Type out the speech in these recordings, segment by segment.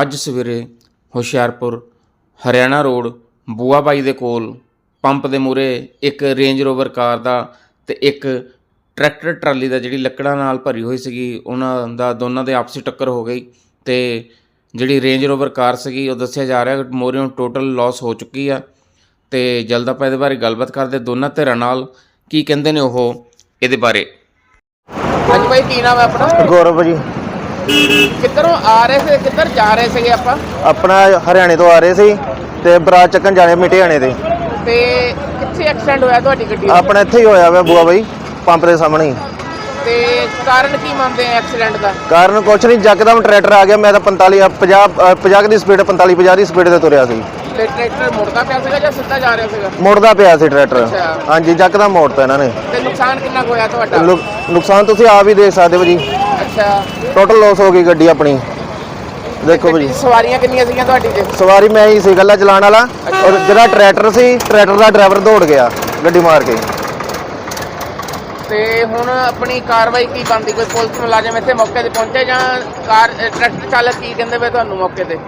ਅੱਜ ਸਵੇਰੇ ਹੁਸ਼ਿਆਰਪੁਰ, ਹਰਿਆਣਾ ਰੋਡ, ਬੂਆ ਬਾਈ ਦੇ ਕੋਲ ਪੰਪ ਦੇ ਮੂਹਰੇ ਇੱਕ ਰੇਂਜ ਰੋਵਰ ਕਾਰ ਦਾ ਤੇ ਇੱਕ ਟਰੈਕਟਰ ਟਰਾਲੀ ਦਾ ਜਿਹੜੀ ਲੱਕੜਾਂ ਨਾਲ ਭਰੀ ਹੋਈ ਸੀਗੀ, ਉਹਨਾਂ ਦਾ ਦੋਨਾਂ ਦੇ ਆਪਸੀ ਟੱਕਰ ਹੋ ਗਈ ਤੇ ਜਿਹੜੀ ਰੇਂਜ ਰੋਵਰ ਕਾਰ ਸੀਗੀ, ਉਹ ਦੱਸਿਆ ਜਾ ਰਿਹਾ ਕਿ ਮੋਰਿਓਂ ਟੋਟਲ ਲਾਸ ਹੋ ਚੁੱਕੀ ਆ ਤੇ ਜਲਦ ਆਪਾਂ ਇਹਦੇ ਬਾਰੇ ਗੱਲਬਾਤ ਕਰਦੇ ਦੋਨਾਂ ਧਿਰਾਂ ਨਾਲ, ਕੀ ਕਹਿੰਦੇ ਨੇ ਉਹ ਇਹਦੇ ਬਾਰੇ। ਹਾਂਜੀ ਭਾਈ, ਕੀ ਨਾਮ ਹੈ ਆਪਣਾ? ਗੌਰਵ ਜੀ। ਕਿੱਧਰੋਂ ਆ ਰਹੇ ਸੀ ਕਿੱਧਰ ਜਾ ਰਹੇ ਸੀਗੇ ਆਪਾਂ? ਆਪਣਾ ਹਰਿਆਣੇ ਤੋਂ ਆ ਰਹੇ ਸੀ ਤੇ ਬਰਾਤ ਚੱਕਣ ਜਾਣੇ ਮਿਟਿਆਣੇ ਦੇ ਤੇ। ਕਿੱਥੇ ਐਕਸੀਡੈਂਟ ਹੋਇਆ ਤੁਹਾਡੀ ਗੱਡੀ ਦਾ? ਆਪਣਾ ਇੱਥੇ ਹੀ ਹੋਇਆ ਵਾ ਬੂਆ ਬਾਈ ਪੰਪ ਦੇ ਸਾਹਮਣੇ ਹੀ। ਤੇ ਕਾਰਨ ਕੀ ਮੰਨਦੇ ਆ ਐਕਸੀਡੈਂਟ ਦਾ? ਕਾਰਨ ਕੁਛ ਨਹੀਂ ਜੱਕਦਮ ਟਰੈਕਟਰ ਆ ਗਿਆ ਮੈਂ ਤਾਂ 45 ਅ, 50 ਅ, 50 ਦੀ ਸਪੀਡ 45 50 ਦੀ ਸਪੀਡ ਤੇ ਤੁਰਿਆ ਸੀ। ਤੇ ਟਰੈਕਟਰ ਮੁੜਦਾ ਪਿਆ ਸੀਗਾ ਜਾਂ ਸਿੱਧਾ ਜਾ ਰਿਹਾ ਸੀਗਾ? ਮੁੜਦਾ ਪਿਆ ਸੀ ਟਰੈਕਟਰ। ਅੱਛਾ। ਹਾਂਜੀ ਜੱਕਦਮ ਮੋੜਤਾ ਇਹਨਾਂ ਨੇ। ਤੇ ਨੁਕਸਾਨ ਕਿੰਨਾ ਕੁ ਹੋਇਆ ਤੁਹਾਡਾ? ਨੁਕ- ਨੁਕਸਾਨ ਤੁਸੀਂ ਆਪ ਹੀ ਦੇਖ ਸਕਦੇ ਹੋ ਜੀ। ਅੱਛਾ। ਟੋਟਲ ਲਾਸ ਹੋ ਗਈ ਗੱਡੀ ਆਪਣੀ। ਦੇਖੋ ਗੱਡੀ ਜੀ। 'ਚ ਸਵਾਰੀਆਂ ਕਿੰਨੀਆਂ ਸੀਗੀਆਂ ਤੁਹਾਡੀ 'ਚ? ਸਵਾਰੀ ਮੈਂ ਹੀ ਸੀ ਗੱਲਾ ਚਲਾਉਣ ਵਾਲਾ। ਔਰ ਜਿਹੜਾ ਟਰੈਕਟਰ ਸੀ ਟਰੈਕਟਰ ਦਾ ਡਰਾਈਵਰ ਦੌੜ ਗਿਆ ਗੱਡੀ ਮਾਰ ਕੇ। ਤੇ ਹੁਣ ਆਪਣੀ ਕਾਰਵਾਈ ਕੀ ਬਣਦੀ? ਕੋਈ ਪੁਲਿਸ ਮੁਲਾਜ਼ਮ ਇੱਥੇ ਮੌਕੇ ਤੇ ਪਹੁੰਚੇ ਜਾਂ ਕਾਰ ਟਰੈਕਟਰ ਚਾਲਕ ਕੀ ਕਹਿੰਦੇ ਪਏ ਤੁਹਾਨੂੰ ਮੌਕੇ ਤੇ?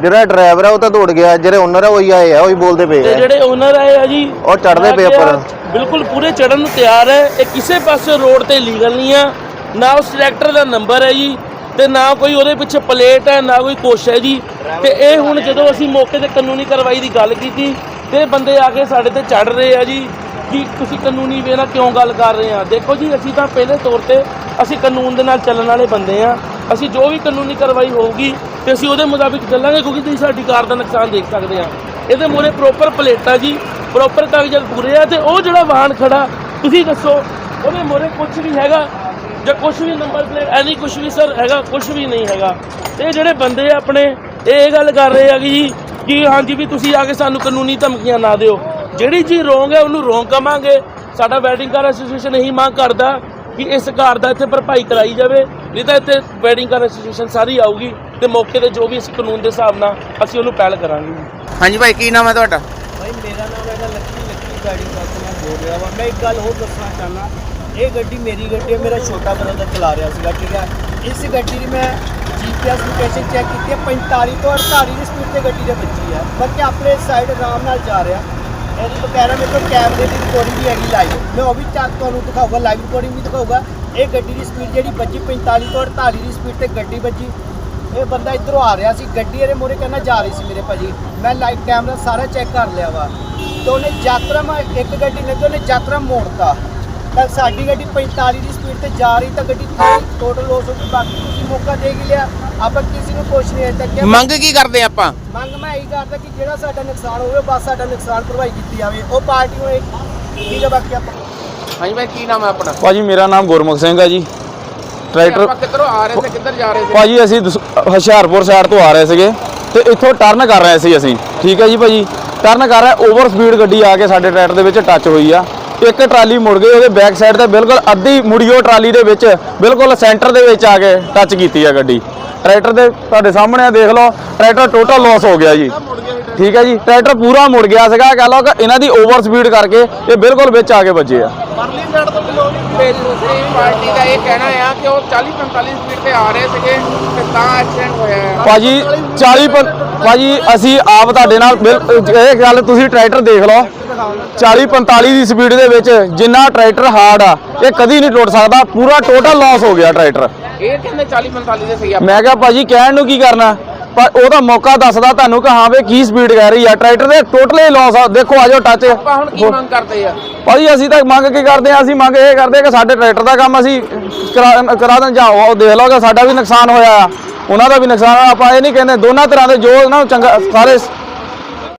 ਜਿਹੜਾ ਡਰਾਈਵਰ ਆ ਉਹ ਤਾਂ ਦੌੜ ਗਿਆ। ਜਿਹੜੇ ਓਨਰ ਆ ਉਹੀ ਆਏ ਆ ਉਹੀ ਬੋਲਦੇ ਪਏ ਤੇ ਆ। ਜਿਹੜੇ ਓਨਰ ਆਏ ਆ ਜੀ ਉਹ ਚੜ੍ਹਦੇ ਪਏ ਉੱਪਰ। ਬਿਲਕੁਲ ਪੂਰੇ ਚੜਨ ਨੂੰ ਤਿਆਰ ਹੈ। ਇਹ ਕਿਸੇ ਪਾਸੇ ਰੋਡ ਤੇ ਲੀਗਲ ਨਹੀਂ ਆ। ਨਾ ਉਸ ਟਰੈਕਟਰ ਦਾ ਨੰਬਰ ਹੈ ਜੀ, ਤੇ ਨਾ ਕੋਈ ਉਹਦੇ ਪਿੱਛੇ ਪਲੇਟ ਹੈ, ਨਾ ਕੋਈ ਕੁਛ ਹੈ ਜੀ। ਤੇ ਇਹ ਹੁਣ ਜਦੋਂ ਅਸੀਂ ਮੌਕੇ ਤੇ ਕਾਨੂੰਨੀ ਕਾਰਵਾਈ ਦੀ ਗੱਲ ਕੀਤੀ, ਤੇ ਇਹ ਬੰਦੇ ਆ ਕੇ ਸਾਡੇ ਤੇ ਚੜ ਰਹੇ ਆ ਜੀ, ਕਿ ਤੁਸੀਂ ਕਾਨੂੰਨੀ ਵੇ ਨਾਲ ਕਿਉਂ ਗੱਲ ਕਰ ਰਹੇ ਆ? ਦੇਖੋ ਜੀ, ਅਸੀਂ ਤਾਂ ਪਹਿਲੇ ਤੌਰ ਤੇ ਅਸੀਂ ਕਾਨੂੰਨ ਦੇ ਨਾਲ ਚੱਲਣ ਵਾਲੇ ਬੰਦੇ ਆ। ਅਸੀਂ ਜੋ ਵੀ ਕਾਨੂੰਨੀ ਕਾਰਵਾਈ ਹੋਊਗੀ, ਤੇ ਅਸੀਂ ਉਹਦੇ ਮੁਤਾਬਿਕ ਚੱਲਾਂਗੇ, ਕਿਉਂਕਿ ਤੁਸੀਂ ਸਾਡੀ ਕਾਰ ਦਾ ਨੁਕਸਾਨ ਦੇਖ ਸਕਦੇ ਆ। ਇਹਦੇ ਮੂਹਰੇ ਪ੍ਰੋਪਰ ਪਲੇਟਾਂ ਜੀ ਪ੍ਰੋਪਰ ਕਾਗਜ਼ਾਤ ਪੂਰੇ ਆ, ਤੇ ਉਹ ਜਿਹੜਾ ਵਾਹਨ ਖੜਾ, ਤੁਸੀਂ ਦੱਸੋ, ਉਹਦੇ ਮੂਹਰੇ ਕੁਝ ਵੀ ਹੈਗਾ ਜਾਂ ਕੁਝ ਵੀ ਨੰਬਰ ਪਲੇਟ ਐਨੀ ਕੁਝ ਵੀ ਸਰ ਹੈਗਾ ਕੁਝ ਵੀ ਨਹੀਂ ਹੈਗਾ। ਤੇ ਇਹ ਜਿਹੜੇ ਬੰਦੇ ਆ ਆਪਣੇ ਇਹ ਇਹ ਗੱਲ ਕਰ ਰਹੇ ਆ ਕਿ ਜੀ ਕਿ ਹਾਂਜੀ ਵੀ ਤੁਸੀਂ ਆ ਕੇ ਸਾਨੂੰ ਕਾਨੂੰਨੀ ਧਮਕੀਆਂ ਨਾ ਦਿਓ। ਜਿਹੜੀ ਚੀਜ਼ ਰੋਂਗ ਹੈ ਉਹਨੂੰ ਰੋਂਗ ਕਵਾਂਗੇ। ਸਾਡਾ ਵੈਡਿੰਗ ਕਾਰ ਐਸੋਸੀਏਸ਼ਨ ਇਹੀ ਮੰਗ ਕਰਦਾ ਕਿ ਇਸ ਘਰ ਦਾ ਇੱਥੇ ਭਰਪਾਈ ਕਰਾਈ ਜਾਵੇ ਨਹੀਂ ਤਾਂ ਇੱਥੇ ਵੈਡਿੰਗ ਕਾਰ ਐਸੋਸੀਏਸ਼ਨ ਸਾਰੀ ਆਊਗੀ ਤੇ ਮੌਕੇ ਤੇ ਜੋ ਵੀ ਅਸੀਂ ਕਾਨੂੰਨ ਦੇ ਹਿਸਾਬ ਨਾਲ ਅਸੀਂ ਉਹਨੂੰ ਪਹਿਲ ਕਰਾਂਗੇ। ਹਾਂਜੀ ਭਾਈ ਕੀ ਨਾਮ ਹੈ ਤੁਹਾਡਾ? ਭਾਈ ਮੇਰਾ ਨਾਮ ਹੈਗਾ ਲੱਕੀ ਲੱਕੀ ਗਾੜੀ ਤੋਂ ਮੈਂ ਬੋਲ ਰਿਹਾ ਵਾਂ। ਮੈਂ ਇੱਕ ਗੱਲ ਹੋਰ ਦੱਸਣਾ ਚਾਹਨਾ ਇਹ ਗੱਡੀ ਮੇਰੀ ਗੱਡੀ ਹੈ, ਮੇਰਾ ਛੋਟਾ ਬ੍ਰਦਰ ਚਲਾ ਰਿਹਾ ਸੀਗਾ, ਠੀਕ ਹੈ। ਇਸ ਗੱਡੀ ਦੀ ਮੈਂ ਜੀਪੀਐਸ ਲੋਕੇਸ਼ਨ ਚੈੱਕ ਕੀਤੀ ਹੈ 45 ਤੋਂ 48 ਦੀ ਸਪੀਡ ਤੇ ਗੱਡੀ ਦੇ ਵੱਜੀ ਹੈ। ਬੱਚੇ ਆਪਣੇ ਸਾਈਡ ਆਰਾਮ ਨਾਲ ਜਾ ਰਿਹਾ। ਇਹਦੀ ਬਕਾਇਦਾ ਮੇਰੇ ਕੋਲ ਕੈਮਰੇ ਦੀ ਰਿਕਾਰਡਿੰਗ ਵੀ ਹੈਗੀ ਲਾਈਵ ਮੈਂ ਉਹ ਵੀ ਚੱਕ ਤੁਹਾਨੂੰ ਦਿਖਾਊਗਾ ਲਾਈਵ ਰਿਕਾਰਡਿੰਗ ਵੀ ਦਿਖਾਊਗਾ। ਇਹ ਗੱਡੀ ਦੀ ਸਪੀਡ ਜਿਹੜੀ ਵੱਜੀ 45 ਤੋਂ 48 ਦੀ ਸਪੀਡ ਤੇ ਗੱਡੀ ਵੱਜੀ। ਇਹ ਬੰਦਾ ਇਧਰੋਂ ਆ ਰਿਹਾ ਸੀ, ਗੱਡੀ ਇਹਦੇ ਮੋਰੇ ਕਹਿੰਦਾ ਜਾ ਰਹੀ ਸੀ ਮੇਰੇ ਭਾਜੀ। ਮੈਂ ਲਾਈਵ ਕੈਮਰਾ ਸਾਰਾ ਚੈੱਕ ਕਰ ਲਿਆ ਵਾ। ਤੇ ਉਹਨੇ ਯਾਤਰਾ ਮੈਂ, ਇੱਕ ਗੱਡੀ ਲੱਗੀ ਉਹਨੇ ਯਾਤਰਾ ਮੋੜਤਾ। ਤਾਂ ਸਾਡੀ ਗੱਡੀ 45 ਦੀ ਸਪੀਡ ਤੇ ਜਾ ਰਹੀ ਤਾਂ ਗੱਡੀ ਟੋਟਲ ਲੋਸ ਹੋ ਗਈ ਬਾਕੀ ਤੁਸੀਂ ਮੌਕਾ ਦੇ ਲਿਆ ਆਪਾਂ ਕਿਸੇ ਨੂੰ ਕੁਛ ਨਹੀਂ ਅਜੇ ਤੱਕ। ਮੰਗ ਕੀ ਕਰਦੇ ਆਪਾਂ? ਮੰਗ ਮੈਂ ਇਹੀ ਕਰਦਾ ਕਿ ਜਿਹੜਾ ਸਾਡਾ ਨੁਕਸਾਨ ਹੋਵੇ ਬਸ ਸਾਡਾ ਨੁਕਸਾਨ ਭਰਵਾਈ ਕੀਤੀ ਜਾਵੇ ਉਹ ਪਾਰਟੀ ਨੂੰ ਇਹ ਠੀਕ ਹੈ ਬਾਕੀ ਆਪਾਂ ਹਾਂਜੀ ਭਾਈ ਕੀ ਨਾਮ ਹੈ ਆਪਣਾ? ਭਾਜੀ ਮੇਰਾ ਨਾਮ ਗੁਰਮੁਖ ਸਿੰਘ ਹੈ ਜੀ। ਟਰੈਕਟਰ ਆਪਾਂ ਕਿੱਧਰੋਂ ਆ ਰਹੇ ਸੀ ਕਿੱਧਰ ਜਾ ਰਹੇ ਸੀ ਭਾਜੀ ਅਸੀਂ ਦਸ- ਹੁਸ਼ਿਆਰਪੁਰ ਸਾਈਡ ਤੋਂ ਆ ਰਹੇ ਸੀਗੇ ਤੇ ਇੱਥੋਂ ਟਰਨ ਕਰ ਰਹੇ ਸੀ ਅਸੀਂ। ਠੀਕ ਹੈ ਜੀ ਭਾਜੀ ਟਰਨ ਕਰ ਰਹੇ ਓਵਰ ਸਪੀਡ ਗੱਡੀ ਆ ਕੇ ਸਾਡੇ ਟਰੈਕਟਰ ਦੇ ਵਿੱਚ ਟੱਚ ਹੋਈ ਆ। ਇੱਕ ਟਰਾਲੀ ਮੁੜ ਗਈ ਉਹਦੇ ਬੈਕ ਸਾਈਡ ਤੇ ਬਿਲਕੁਲ ਅੱਧੀ ਮੁੜੀਓ ਟਰਾਲੀ ਦੇ ਵਿੱਚ ਬਿਲਕੁਲ ਸੈਂਟਰ ਦੇ ਵਿੱਚ ਆ ਕੇ ਟੱਚ ਕੀਤੀ ਆ ਗੱਡੀ। ਟਰੈਕਟਰ ਦੇ ਤੁਹਾਡੇ ਸਾਹਮਣੇ ਆ ਦੇਖ ਲਓ ਟਰੈਕਟਰ ਟੋਟਲ ਲਾਸ ਹੋ ਗਿਆ ਜੀ। ਠੀਕ ਹੈ ਜੀ ਟਰੈਕਟਰ ਪੂਰਾ ਮੁੜ ਗਿਆ ਸੀਗਾ ਕਹ ਲਓ ਕਿ ਇਹਨਾਂ ਦੀ ਓਵਰ ਸਪੀਡ ਕਰਕੇ ਇਹ ਬਿਲਕੁਲ ਵਿੱਚ ਆ ਕੇ ਵੱਜੇ ਆ। ਤੇ ਦੂਸਰੀ ਪਾਰਟੀ ਦਾ ਇਹ ਕਹਿਣਾ ਆ ਕਿ ਉਹ 40 45 ਸਪੀਡ ਤੇ ਆ ਰਹੇ ਸੀਗੇ ਤੇ ਤਾਂ ਐਕਸੀਡੈਂਟ ਹੋਇਆ ਹੈ ਭਾਜੀ 40 ਪੰ- ਭਾਜੀ ਅਸੀਂ ਆਪ ਤੁਹਾਡੇ ਨਾਲ ਇਹ ਗੱਲ ਤੁਸੀਂ ਟਰੈਕਟਰ ਦੇਖ ਲਓ 40 45 ਦੀ ਸਪੀਡ ਦੇ ਵਿੱਚ ਜਿੰਨਾ ਟਰੈਕਟਰ ਹਾਰਡ ਆ ਇਹ ਕਦੀ ਨਹੀਂ ਟੁੱਟ ਸਕਦਾ ਪੂਰਾ ਟੋਟਲ ਲਾਸ ਹੋ ਗਿਆ ਟਰੈਕਟਰ। ਇਹ ਕਹਿੰਦੇ 40 45 ਦੇ ਸੀ ਮੈਂ ਕਿਹਾ ਭਾਜੀ ਕਹਿਣ ਨੂੰ ਕੀ ਕਰਨਾ? ਪਰ ਉਹਦਾ ਮੌਕਾ ਦੱਸਦਾ ਤੁਹਾਨੂੰ ਕਿ ਹਾਂ ਵੇ ਕੀ ਸਪੀਡ ਕਹਿ ਰਹੀ ਆ। ਟਰੈਕਟਰ ਦੇ ਟੋਟਲੀ ਲਾਸ ਆ। ਦੇਖੋ ਆਜੋ ਟੱਚ ਆਪਾਂ ਹੁਣ ਕੀ ਮੰਗ ਕਰਦੇ ਆ? ਭਾਜੀ ਅਸੀਂ ਤਾਂ ਮੰਗ ਕੀ ਕਰਦੇ ਆ? ਅਸੀਂ ਮੰਗ ਇਹ ਕਰਦੇ ਆ ਕਿ ਸਾਡੇ ਟਰੈਕਟਰ ਦਾ ਕੰਮ ਅਸੀਂ ਕਰਾ ਕਰਾ ਦੇਣ। ਜਾਓ ਉਹ ਦੇਖ ਲਓ ਕਿ ਸਾਡਾ ਵੀ ਨੁਕਸਾਨ ਹੋਇਆ ਆ। ਉਹਨਾਂ ਦਾ ਵੀ ਨੁਕਸਾਨ ਆ ਆਪਾਂ ਇਹ ਨਹੀਂ ਕਹਿੰਦੇ ਦੋਨਾਂ ਤਰ੍ਹਾਂ ਦੇ ਜੋ ਨੂੰ ਚੰਗਾ ਸਾਰੇ